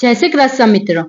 જય શ્રી કૃષ્ણ મિત્રો.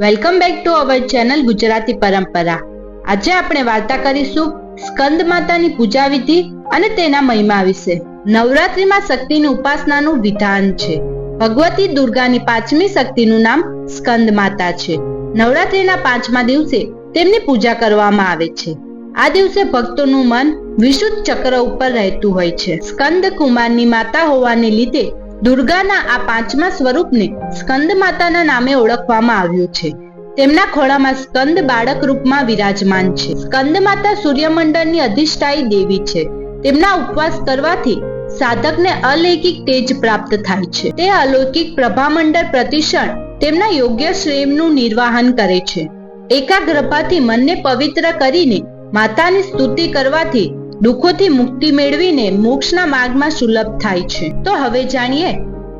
Welcome back to our channel Gujarati Parampara. આજે આપણે વાર્તા કરીશું સ્કંદ માતાની પૂજા વિધિ અને તેના મહિમા વિશે. નવરાત્રીમાં શક્તિની ઉપાસનાનું વિધાન છે. ભગવતી દુર્ગાની પાંચમી શક્તિનું નામ સ્કંદ માતા છે. નવરાત્રીના પાંચમા દિવસે તેમની પૂજા કરવામાં આવે છે. આ દિવસે ભક્તોનું મન વિશુદ્ધ ચક્ર ઉપર રહેતું હોય છે. સ્કંદ કુમારની માતા હોવાને લીધે દુર્ગાના આ પાંચમા સ્વરૂપને સ્કંદ માતાના નામે ઓળખવામાં આવ્યું છે. તેમના ખોળામાં સ્કંદ બાળક રૂપમાં વિરાજમાન છે. સ્કંદ માતા સૂર્યમંડળની અધિષ્ઠાયી દેવી છે. તેમના ઉપવાસ કરવાથી સાધકને અલૌકિક તેજ પ્રાપ્ત થાય છે. તે અલૌકિક પ્રભામંડળ પ્રતિષણ તેમના યોગ્ય શ્રેમનું નિર્વાહન કરે છે. એકાગ્રભાથી મનને પવિત્ર કરીને માતાની સ્તુતિ કરવાથી દુઃખોથી મુક્તિ મેળવીને મોક્ષના માર્ગમાં સુલભ થાય છે. તો હવે જાણીએ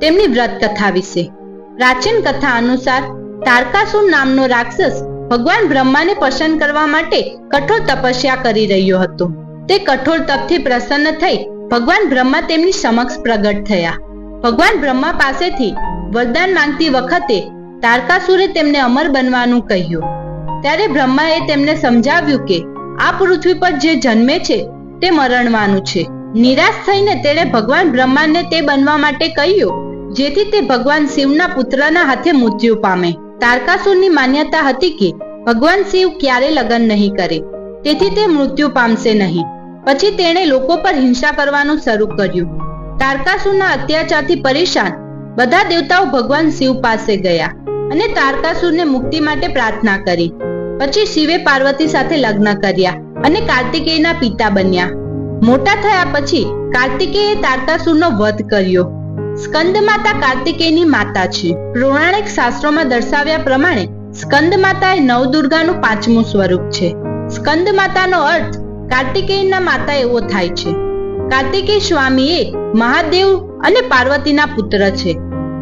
તેમની વ્રત કથા વિશે. પ્રાચીન કથા અનુસાર તારકાસુર નામનો રાક્ષસ ભગવાન બ્રહ્માને પસંદ કરવા માટે કઠોર તપસ્યા કરી રહ્યો હતો. તે કઠોર તપથી પ્રસન્ન થઈ ભગવાન બ્રહ્મા તેમની સમક્ષ પ્રગટ થયા. ભગવાન બ્રહ્મા પાસેથી વરદાન માંગતી વખતે તારકાસુરે તેમને અમર બનવાનું કહ્યું. ત્યારે બ્રહ્માએ તેમને સમજાવ્યું કે આ પૃથ્વી પર જે જન્મે છે તે મરણવાનું છે. નિરાશ થઈને તેણે ભગવાન બ્રહ્માને તે બનવા માટે કહ્યું, જેથી તે ભગવાન શિવના પુત્રના હાથે મૃત્યુ પામે. તારકાસુરની માન્યતા હતી કે ભગવાન શિવ ક્યારે લગ્ન નહીં કરે. તેથી તે મૃત્યુ પામશે નહીં. પછી તેણે લોકો પર હિંસા કરવાનું શરૂ કર્યું. તારકાસુરના અત્યાચારથી પરેશાન બધા દેવતાઓ ભગવાન શિવ પાસે ગયા અને તારકાસુરને મુક્તિ માટે પ્રાર્થના કરી. પછી શિવે પાર્વતી સાથે લગ્ન કર્યા. અને કાર્તિકેયના પિતા બન્યા. મોટા થયા પછી કાર્તિકેયે તારકાસુરનો વધ કર્યો. સ્કંદ માતા કાર્તિકેયની માતા છે. પૌરાણિક શાસ્ત્રોમાં દર્શાવ્યા પ્રમાણે સ્કંદ માતા એ નવદુર્ગાનું પાંચમું સ્વરૂપ છે. સ્કંદ માતાનો અર્થ કાર્તિકેયના માતા એવો થાય છે. કાર્તિકેય સ્વામી એ મહાદેવ અને પાર્વતીના પુત્ર છે.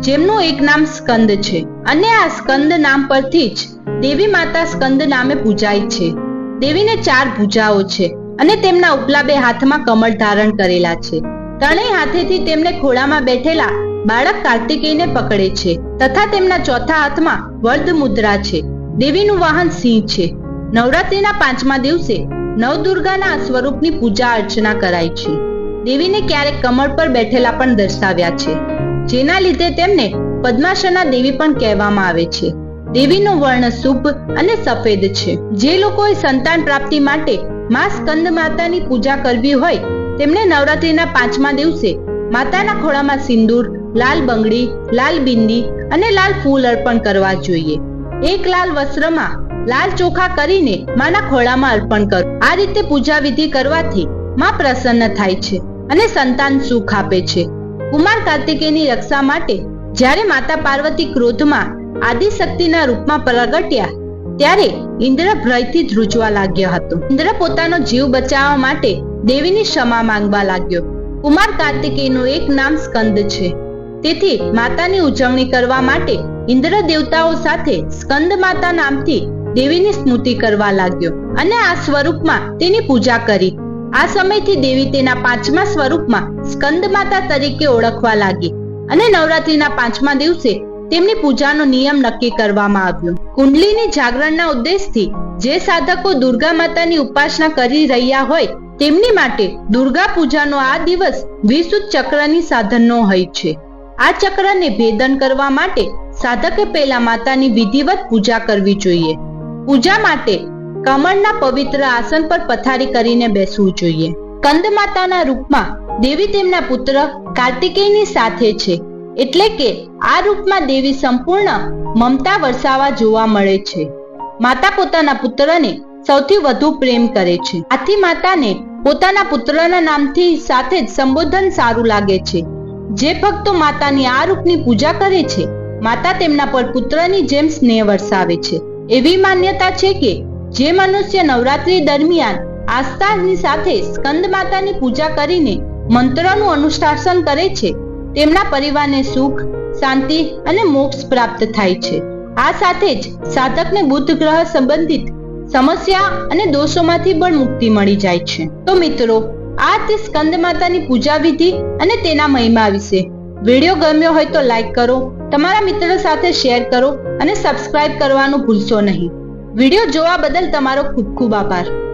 જેમનું એક નામ સ્કંદ છે. અને આ સ્કંદ નામ પરથી જ દેવી માતા સ્કંદ નામે પૂજાય છે. દેવીને ચાર ભુજાઓ છે અને તેમના ઉપલા બે હાથમાં કમળ ધારણ કરેલા છે. ત્રણેય હાથેથી તેમને ખોળામાં બેઠેલા બાળક કાર્તિકેયને પકડે છે તથા તેમના ચોથા હાથમાં વર્ધ મુદ્રા છે. દેવીનું વાહન સિંહ છે. નવરાત્રીના પાંચમા દિવસે નવદુર્ગાના સ્વરૂપની પૂજા અર્ચના કરાય છે. દેવીને ક્યારેક કમળ પર બેઠેલા પણ દર્શાવ્યા છે. જેના લીધે તેમને પદ્માશના દેવી પણ કહેવામાં આવે છે. દેવીનો વર્ણ શુભ અને સફેદ છે. જે લોકોએ સંતાન પ્રાપ્તિ માટે માં સ્કંદ માતાની પૂજા કરવી હોય તેમણે નવરાત્રીના પાંચમા દિવસે માતાના ખોળામાં સિંદૂર, લાલ બંગડી, લાલ બિંદી અને લાલ ફૂલ અર્પણ કરવા જોઈએ. એક લાલ વસ્ત્રમાં લાલ ચોખા કરીને માના ખોળામાં અર્પણ કરો. આ રીતે પૂજા વિધિ કરવાથી માં પ્રસન્ન થાય છે અને સંતાન સુખ આપે છે. કુમાર કાર્તિકેયની રક્ષા માટે જ્યારે માતા પાર્વતી ક્રોધમાં આદિશક્તિના રૂપમાં પ્રગટ્યા ત્યારે ઇન્દ્ર ભયથી ધ્રુજવા લાગ્યો હતો. ઇન્દ્ર પોતાનો જીવ બચાવવા માટે દેવીની ક્ષમા માંગવા લાગ્યો. કુમાર કાર્તિકેયનું એક નામ સ્કંદ છે. તેથી માતાની ઉજવણી કરવા માટે ઇન્દ્ર દેવતાઓ સાથે સ્કંદ માતા નામથી દેવીની સ્મૃતિ કરવા લાગ્યો અને આ સ્વરૂપમાં તેની પૂજા કરી. આ સમયથી દેવી તેના પાંચમા સ્વરૂપમાં સ્કંદ માતા તરીકે ઓળખવા લાગી અને નવરાત્રીના પાંચમા દિવસે તેમની પૂજાનો નિયમ નક્કી કરવામાં આવ્યો. કુંડલીની જાગરણના ઉદ્દેશથી જે સાધકો દુર્ગા માતાની ઉપાસના કરી રહ્યા હોય તેમની માટે દુર્ગા પૂજાનો આ દિવસ વિશુદ્ધ ચક્રની સાધનનો હોય છે. આ ચક્રને ભેદન કરવા માટે સાધકે પહેલા માતાની વિધિવત પૂજા કરવી જોઈએ. પૂજા માટે કમળના પવિત્ર આસન પર પથારી કરીને બેસવું જોઈએ. કંદ માતાના રૂપમાં દેવી તેમના પુત્ર કાર્તિકેયની સાથે છે. એટલે કે આ રૂપમાં દેવી સંપૂર્ણ મમતા વરસાવા જોવા મળે છે. માતા પોતાના પુત્રને સૌથી વધુ પ્રેમ કરે છે. આથી માતાને પોતાના પુત્રના નામથી સાથે જ સંબોધન સારું લાગે છે. જે ભક્તો માતાની આ રૂપની પૂજા કરે છે, માતા તેમના પર પુત્રની જેમ સ્નેહ વરસાવે છે. એવી માન્યતા છે કે જે મનુષ્ય નવરાત્રી દરમિયાન આસ્થાની સાથે સ્કંદ માતાની પૂજા કરીને મંત્રનું અનુશાસન કરે છે તેમના પરિવારને સુખ, શાંતિ અને મોક્ષ પ્રાપ્ત થાય છે. આ સાથે જ સાધકને બુદ્ધ ગ્રહ સંબંધિત સમસ્યા અને દોષોમાંથી પણ મુક્તિ મળી જાય છે. તો મિત્રો, આ તે સ્કંદ માતાની પૂજા વિધિ અને તેના મહિમા વિશે. વીડિયો ગમ્યો હોય તો લાઈક કરો, તમારા મિત્રો સાથે શેર કરો અને સબસ્ક્રાઇબ કરવાનું ભૂલશો નહીં. વીડિયો જોવા બદલ તમારો ખૂબ ખૂબ આભાર.